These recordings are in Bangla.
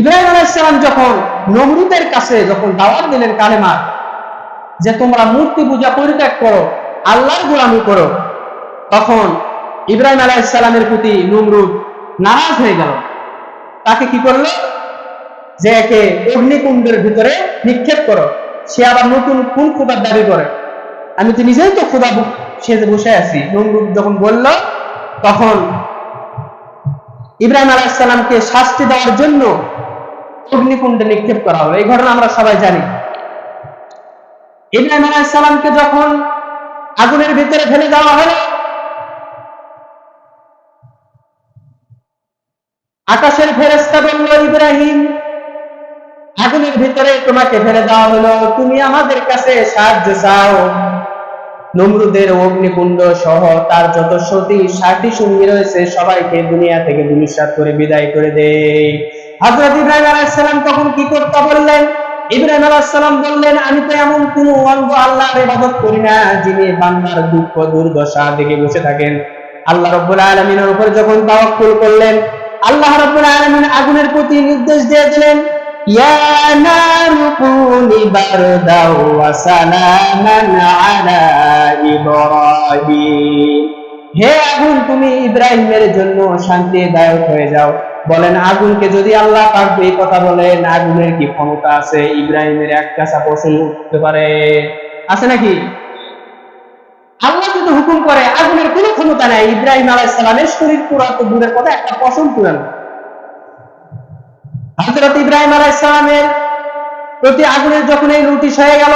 ইব্রাহিম আলাইসালাম যখন নমরুদের কাছে যখন দাওয়াত দিলেন কালেমা, যে তোমরা মূর্তি পূজা পরিত্যাগ করো, আল্লাহর গোলামি করো, তখন ইব্রাহিম আলাইসালামের প্রতি নমরুদ নারাজ হয়ে গেল। তাকে কি করল? যে একে অগ্নিকুণ্ডের ভিতরে নিক্ষেপ করো। সে আবার নতুন কোন খোদার দাবি করে? আমি তো নিজেই তো খোদা সেজে বসে আছি। নমরুদ যখন বলল, তখন ইব্রাহিম আলাইসালামকে শাস্তি দেওয়ার জন্য অগ্নিকুণ্ডে নিক্ষেপ করা হলো এই ঘটনা আমরা সবাই জানি। ইব্রাহিম আলাইসালামকে যখন আগুনের ভিতরে ফেলে দেওয়া হলো আকাশের ফেরেস্তা বলল, ইব্রাহিম, আগুনের ভিতরে তোমাকে ফেলে দেওয়া হলো। তুমি আমাদের কাছে সাহায্য চাও। নমরুদের অগ্নিকুণ্ড সহ তার যত সতী সাথী সঙ্গী রয়েছে, সবাইকে দুনিয়া থেকে দুনিশ্বাত করে বিদায় করে দেয় হজরত ইব্রাহিম আলাইসালাম তখন কি করতে বললেন? ইব্রাহিম আলাইসালাম বললেন, আমি তো এমন কোন অঙ্গ আল্লাহর ইবাদত করি না, যিনি বান্দার দুঃখ, দুর্দশা দেখে বসে থাকেন। আল্লাহ রব্বুল আলমিনের উপর যখন তাওয়াক্কুল করলেন, আল্লাহ রব্বুল আলমিন আগুনের প্রতি নির্দেশ দিয়ে দিলেন ইয়া নারু কুনি বারদাও ওয়া সালামান আলা ইব্রাহিম। হে আগুন, তুমি ইব্রাহিমের জন্য শান্তিদায়ক হয়ে যাও। বলেন, আগুনকে যদি আল্লাহ পাক এই কথা বলেন, আগুনের কি ক্ষমতা আছে? ইব্রাহিমের এক কাঁচা পশম উঠতে পারে। আছে নাকি? আল্লাহ যদি হুকুম করে, আগুনের কোনো ক্ষমতা নাই, ইব্রাহিম আলাইহিস সালামের শরীর পুরা তো দূরের কথা একটা পশম পুরানো হযরত ইব্রাহিম আলাইহিস সালামের প্রতি আগুনের যখন এই নোটিশ হয়ে গেল,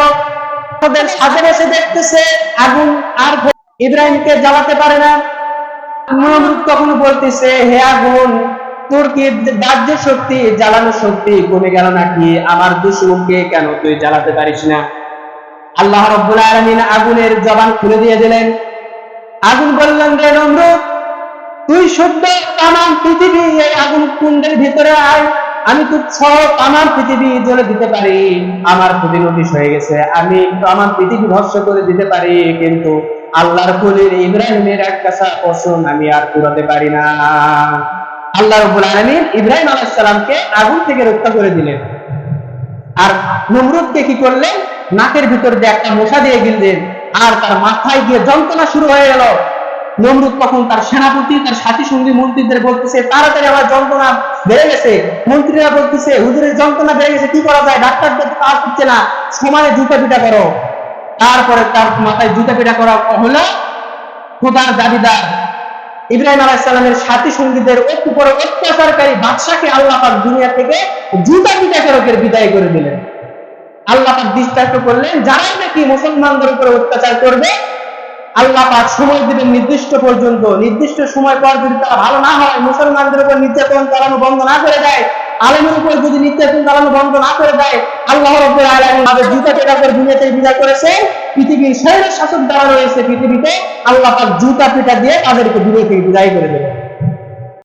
তাদের সাথে এসে দেখতেছে আগুন আর ইব্রাহিমকে জ্বালাতে পারে না। তখন বলতেছে, হে আগুন তোর কি শক্তি জ্বালানোর শক্তি কমে গেল নাকি? আমার দুশ্মনকে কেন তুই জ্বালাতে পারিস না? আল্লাহ রব্বুল আলামিন আগুনের জবান খুলে দিয়ে দিলেন। আগুন বললেন, রে নমরুদ, তুই শুদ্ধ তামাম পৃথিবী, এই আগুন কুণ্ডের ভিতরে আয়। আমি তো সহ তামাম পৃথিবী জ্বলে দিতে পারি। আমার প্রতি নোটিশ হয়ে গেছে। আমি আমার পৃথিবী ধ্বংস করে দিতে পারি। কিন্তু আল্লাহর কলির ইব্রাহিমের এক কাছা পশম আমি আর পুরাতে পারি না। আল্লাহ রব্বুল আলামিন ইব্রাহিম আলাইহিস সালামকে আগুন থেকে রক্ষা করে দিলেন। আর নমরুদকে কি করলেন? নাকের ভিতর দিয়ে একটা মশা দিয়ে গিললেন। আর তার মাথায় গিয়ে যন্ত্রণা শুরু হয়ে গেল। নমরুদ তখন তার সেনাপতি, তার সাথী সঙ্গী মন্ত্রীদের বলতেছে, তাড়াতাড়ি আমার যন্ত্রণা বেড়ে গেছে। মন্ত্রীরা বলতেছে, হুজুরের যন্ত্রণা বেড়ে গেছে, কি করা যায়? ডাক্তারদের কাজ হচ্ছে না। সমানে জুতা পিটা করো। তারপরে তার মাথায় জুতা পিটা করা হলো খোদার দাবিদার। ইব্রাহিম আলাহিসাল্লামের সাথী সঙ্গীদের উপরে অত্যাচারকারী বাদশাকে আল্লাহ দুনিয়া থেকে জুতা পিটা করকের বিদায় করে দিলেন। আল্লাহ পাক দৃষ্টান্ত করলেন যারাই নাকি মুসলমানদের উপরে অত্যাচার করবে, আল্লাহ পাক সময় দিবেন নির্দিষ্ট পর্যন্ত। নির্দিষ্ট সময় পর যদি তারা ভালো না হয়, মুসলমানদের উপর নির্যাতন চালানো বন্ধ না করে দেয় আলেমের উপরে যদি নির্যাতন চালানো বন্ধ না করে দেয়, আল্লাহ রব্বুল আলামিন তাদের জুতা পেটা করে দুনিয়াতে বিদায় করেছে। পৃথিবীর শরীরের শাসক দ্বারা রয়েছে, পৃথিবীতে আল্লাহ পাক জুতা পিটা দিয়ে তাদেরকে দুনিয়া থেকে বিদায় করে দেবে